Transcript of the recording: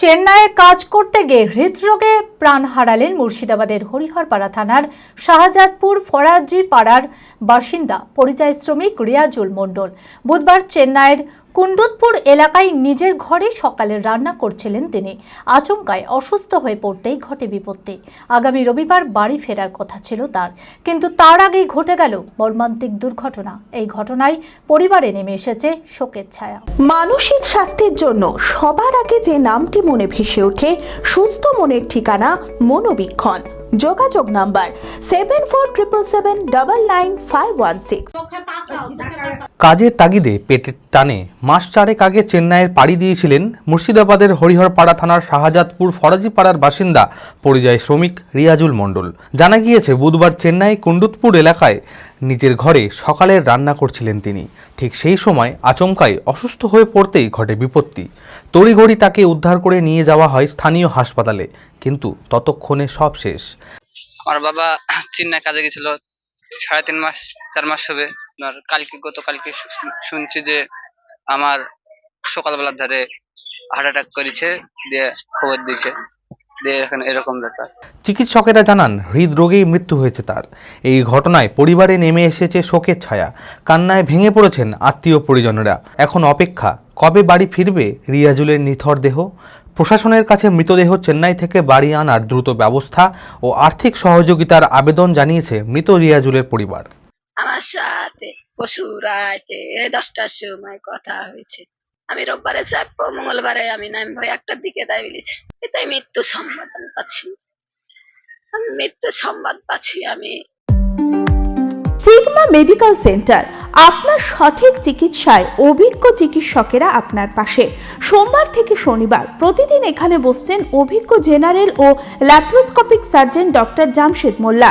চেন্নাইয়ে কাজ করতে গিয়ে হৃদরোগে প্রাণ হারালেন মুর্শিদাবাদের হরিহরপাড়া থানার শাহজাদপুর ফরাজি পাড়ার বাসিন্দা, পরিযায়ী শ্রমিক রিয়াজুল মণ্ডল। বুধবার চেন্নাইয়ের কুন্ডুতপুর এলাকায় নিজের ঘরে সকালে রান্না করছিলেন তিনি। আচমকায় অসুস্থ হয়ে পড়তেই ঘটে বিপত্তি। আগামী রবিবার বাড়ি ফেরার কথা ছিল তার। কিন্তু তার আগেই ঘটে গেল মর্মান্তিক দুর্ঘটনা। এই ঘটনায় পরিবারে নেমে এসেছে শোকের ছায়া। মানসিক স্বাস্থ্যের জন্য সবার আগে যে নামটি মনে ভেসে ওঠে, সুস্থ মনের ঠিকানা মনোবীক্ষণ। যোগাযোগ number seven four triple seven double nine five one six. কাজের তাগিদে পেটের টানে মাস চারেক আগে চেন্নাইয়ের পাড়ি দিয়েছিলেন মুর্শিদাবাদের হরিহরপাড়া থানার শাহজাদপুর ফরাজিপাড়ার বাসিন্দা পরিযায়ী শ্রমিক রিয়াজুল মণ্ডল। জানা গিয়েছে, বুধবার চেন্নাই কুন্ডুতপুর এলাকায় নিজের ঘরে সকালের রান্না করছিলেন তিনি। ঠিক সেই সময় আচমকাই অসুস্থ হয়ে পড়তেই ঘটে বিপত্তি। তড়িঘড়ি তাকে উদ্ধার করে নিয়ে যাওয়া হয় স্থানীয় হাসপাতালে, কিন্তু ততক্ষণে সব শেষ। আমার বাবা চেন্নাই কাজে গেছিল সাড়ে তিন মাস, চার মাস হবে। আর কালকে, গতকালকে শুনছি যে আমার সকালবেলার ধারে হার্ট অ্যাটাক করেছে, দিয়ে খবর দিয়েছে। দিয়ে এখানে এরকম ব্যাপার। চিকিৎসকেরা জানান হৃদরোগেই মৃত্যু হয়েছে তার। এই ঘটনায় পরিবারে নেমে এসেছে শোকের ছায়া। কান্নায় ভেঙে পড়েছেন আত্মীয় পরিজনেরা। এখন অপেক্ষা কবে বাড়ি ফিরবে রিয়াজুলের নিথর দেহ? প্রশাসনের কাছে মৃতদেহ চেন্নাই থেকে বাড়ি আনার দ্রুত ব্যবস্থা ও আর্থিক সহযোগিতার আবেদন জানিয়েছে মৃত রিয়াজুলের পরিবার। আমার সাথে পশু রাতে দশটার সময় কথা হয়েছে। আমি রোববারে চাপবো মঙ্গলবারে আমি নামবো একটার দিকে তাই বলেছে এটাই মৃত্যু সংবাদ আমি পাচ্ছি। আমি মৃত্যু সংবাদ পাচ্ছি আমি। সিগমা মেডিকেল সেন্টার, আপনার সঠিক চিকিৎসায় অভিজ্ঞ চিকিৎসকেরা আপনার পাশে। সোমবার থেকে শনিবার প্রতিদিন এখানে বসছেন অভিজ্ঞ জেনারেল ও laparoscopic surgeon doctor Jamshed Molla.